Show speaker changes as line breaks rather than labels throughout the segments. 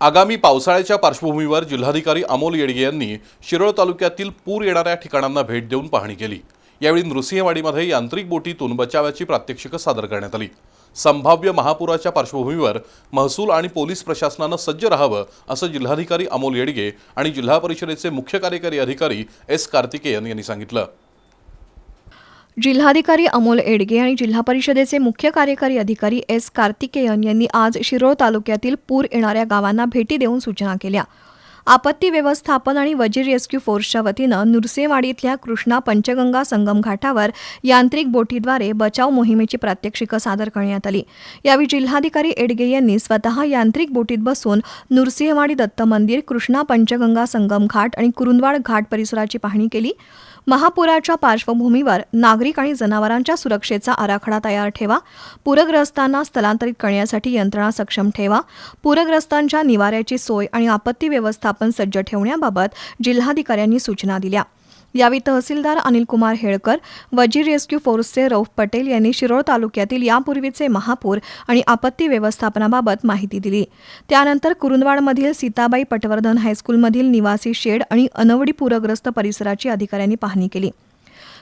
आगामी पावसाळ्याच्या पार्श्वभूमीवर जिल्हाधिकारी अमोल येडगे यांनी शिरोळ तालुक्यातील पूर येणाऱ्या ठिकाणांना भेट देऊन पाहणी केली. यावेळी नृसिंहवाडीमध्ये यांत्रिक बोटीतून बचावाची प्रात्यक्षिकं सादर करण्यात आली. संभाव्य महापुराच्या पार्श्वभूमीवर महसूल आणि पोलीस प्रशासनानं सज्ज राहावं असं जिल्हाधिकारी अमोल येडगे आणि जिल्हा परिषदेचे मुख्य कार्यकारी अधिकारी एस कार्तिकेयन यांनी सांगितलं.
जिल्हाधिकारी अमोल एडगे आणि जिल्हा परिषदेचे मुख्य कार्यकारी अधिकारी एस कार्तिकेयन यांनी आज शिरोळ तालुक्यातील पूर येणाऱ्या गावांना भेटी देऊन सूचना केल्या. आपत्ती व्यवस्थापन आणि वजीर रेस्क्यू फोर्सच्या वतीनं नुरसेवाडी इथल्या कृष्णा पंचगंगा संगम घाटावर यांत्रिक बोटीद्वारे बचाव मोहिमेची प्रात्यक्षिकं सादर करण्यात आली. यावेळी जिल्हाधिकारी एडगे यांनी स्वतः यांत्रिक बोटीत बसून नुरसिंहवाडी दत्त मंदिर कृष्णा पंचगंगा संगम घाट आणि कुरुंदवाड घाट परिसराची पाहणी केली. महापुराच्या पार्श्वभूमीवर नागरिक आणि जनावरांच्या सुरक्षेचा आराखडा तयार ठेवा. पूरग्रस्तांना स्थलांतरित करण्यासाठी यंत्रणा सक्षम ठेवा. पूरग्रस्तांच्या निवाऱ्याची सोय आणि आपत्ती व्यवस्था व्यवस्थापन सज्ज ठेवण्याबाबत जिल्हाधिकाऱ्यांनी सूचना दिल्या. यावेळी तहसीलदार अनिलकुमार हेळकर वजीर रेस्क्यू फोर्सचे रौफ पटेल यांनी शिरोळ तालुक्यातील यापूर्वीचे महापूर आणि आपत्ती व्यवस्थापनाबाबत माहिती दिली. त्यानंतर कुरुंदवाडमधील सीताबाई पटवर्धन हायस्कूलमधील निवासी शेड आणि अनवडी पूरग्रस्त परिसराची अधिकाऱ्यांनी पाहणी केली.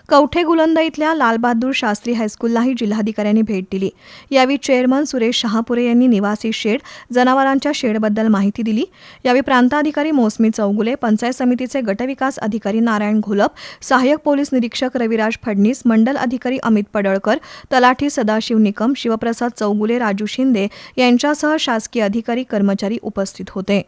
कवठे गुलंद इथल्या लालबहादूर शास्त्री हायस्कूललाही जिल्हाधिकाऱ्यांनी भेट दिली. यावेळी चेअरमन सुरेश शहापुरे यांनी निवासी शेड जनावरांच्या शेडबद्दल माहिती दिली. यावेळी प्रांताधिकारी मोसमी चौगुले पंचायत समितीचे गटविकास अधिकारी नारायण घोलप सहाय्यक पोलीस निरीक्षक रविराज फडणीस मंडल अधिकारी अमित पडळकर तलाठी सदाशिव निकम शिवप्रसाद चौगुले राजू शिंदे यांच्यासह शासकीय अधिकारी कर्मचारी उपस्थित होते.